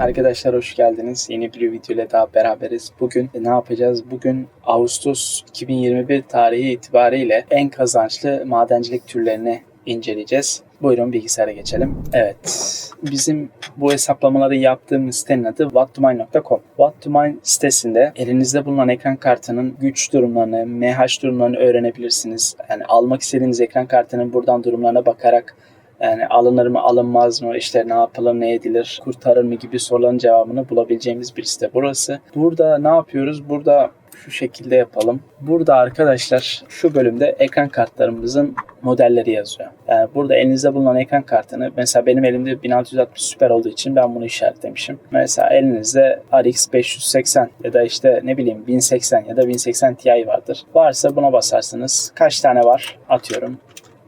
Arkadaşlar hoş geldiniz. Yeni bir video ile daha beraberiz. Bugün ne yapacağız? Bugün Ağustos 2021 tarihi itibariyle en kazançlı madencilik türlerini inceleyeceğiz. Buyurun bilgisayara geçelim. Evet. Bizim bu hesaplamaları yaptığımız sitenin adı whattomine.com. Whattomine sitesinde elinizde bulunan ekran kartının güç durumlarını, MH durumlarını öğrenebilirsiniz. Yani almak istediğiniz ekran kartının buradan durumlarına bakarak yani alınır mı alınmaz mı işte ne yapılır ne edilir kurtarır mı gibi soruların cevabını bulabileceğimiz bir site burası. Burada ne yapıyoruz? Burada şu şekilde yapalım. Burada arkadaşlar şu bölümde ekran kartlarımızın modelleri yazıyor. Yani burada elinizde bulunan ekran kartını mesela benim elimde 1660 Super olduğu için ben bunu işaretlemişim. Mesela elinizde RX 580 ya da işte ne bileyim 1080 ya da 1080 Ti vardır. Varsa buna basarsınız. Kaç tane var? Atıyorum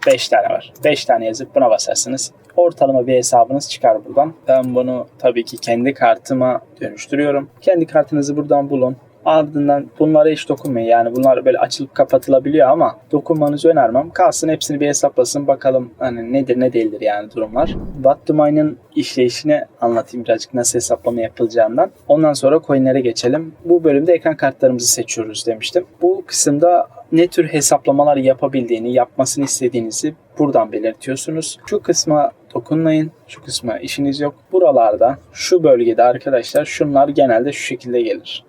5 tane var. 5 tane yazıp buna basarsınız. Ortalama bir hesabınız çıkar buradan. Ben bunu tabii ki kendi kartıma dönüştürüyorum. Kendi kartınızı buradan bulun. Ardından bunlara hiç dokunmayın. Yani bunlar böyle açılıp kapatılabiliyor ama dokunmanızı önermem. Kalsın hepsini bir hesaplasın bakalım hani nedir ne değildir yani durumlar. Wattdomine'ın işleyişini anlatayım birazcık nasıl hesaplama yapılacağından. Ondan sonra coinlere geçelim. Bu bölümde ekran kartlarımızı seçiyoruz demiştim. Bu kısımda ne tür hesaplamalar yapabildiğini, yapmasını istediğinizi buradan belirtiyorsunuz. Şu kısma dokunmayın. Şu kısma işiniz yok. Buralarda, şu bölgede arkadaşlar şunlar genelde şu şekilde gelir.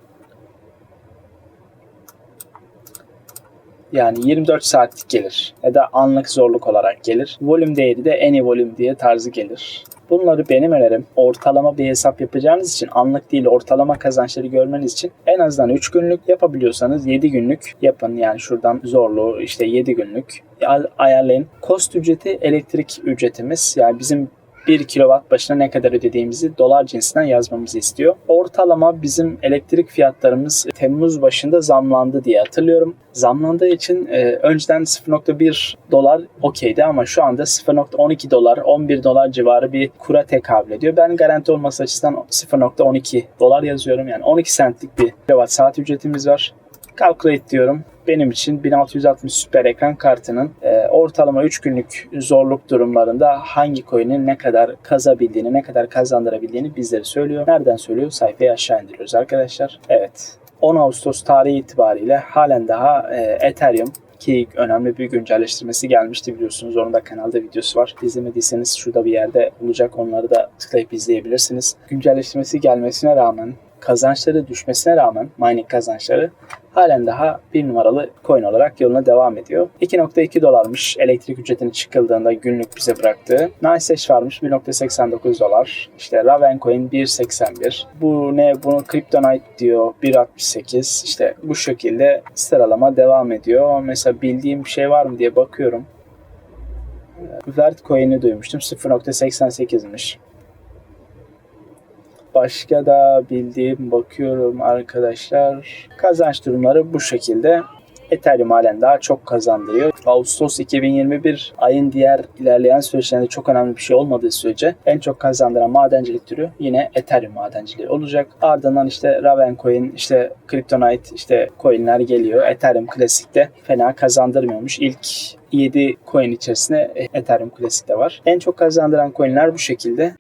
Yani 24 saatlik gelir ya da anlık zorluk olarak gelir. Volüm değeri de any volüm diye tarzı gelir. Bunları benim önerim ortalama bir hesap yapacağınız için anlık değil ortalama kazançları görmeniz için en azından 3 günlük yapabiliyorsanız 7 günlük yapın. Yani şuradan zorluğu işte 7 günlük ayarlayın. Kost ücreti elektrik ücretimiz yani bizim 1 kilowatt başına ne kadar ödediğimizi dolar cinsinden yazmamızı istiyor. Ortalama bizim elektrik fiyatlarımız Temmuz başında zamlandı diye hatırlıyorum. Zamlandığı için e, önceden 0.1 dolar okeydi ama şu anda 0.12 dolar 11 dolar civarı bir kura tekabül ediyor. Ben garanti olması açısından 0.12 dolar yazıyorum. Yani 12 centlik bir kilowatt saat ücretimiz var. Calculate diyorum benim için 1660 süper ekran kartının e, ortalama 3 günlük zorluk durumlarında hangi coin'in ne kadar kazabildiğini, ne kadar kazandırabildiğini bizlere söylüyor. Nereden söylüyor? Sayfayı aşağı indiriyoruz arkadaşlar. Evet. 10 Ağustos tarihi itibariyle halen daha e, Ethereum ki önemli bir güncelleştirmesi gelmişti biliyorsunuz. Onun da kanalda videosu var. İzlemediyseniz şurada bir yerde olacak. Onları da tıklayıp izleyebilirsiniz. Güncelleştirmesi gelmesine rağmen kazançları düşmesine rağmen mining kazançları halen daha bir numaralı coin olarak yoluna devam ediyor. 2.2 dolarmış elektrik ücretini çıkıldığında günlük bize bıraktığı. Nicehash varmış 1.89 dolar. İşte Ravencoin 1.81. Bu ne? Bunu Kryptonite diyor 1.68. İşte bu şekilde sıralama devam ediyor. Mesela bildiğim bir şey var mı diye bakıyorum. Vert coin'i duymuştum 0.88'miş. Başka da bildiğim bakıyorum arkadaşlar. Kazanç durumları bu şekilde. Ethereum halen daha çok kazandırıyor. Ağustos 2021 ayın diğer ilerleyen süreçlerinde çok önemli bir şey olmadığı sürece en çok kazandıran madencilik türü yine Ethereum madenciliği olacak. Ardından işte Ravencoin, işte Kryptonite, işte coinler geliyor. Ethereum klasikte fena kazandırmıyormuş. İlk 7 coin içerisinde Ethereum klasikte var. En çok kazandıran coinler bu şekilde.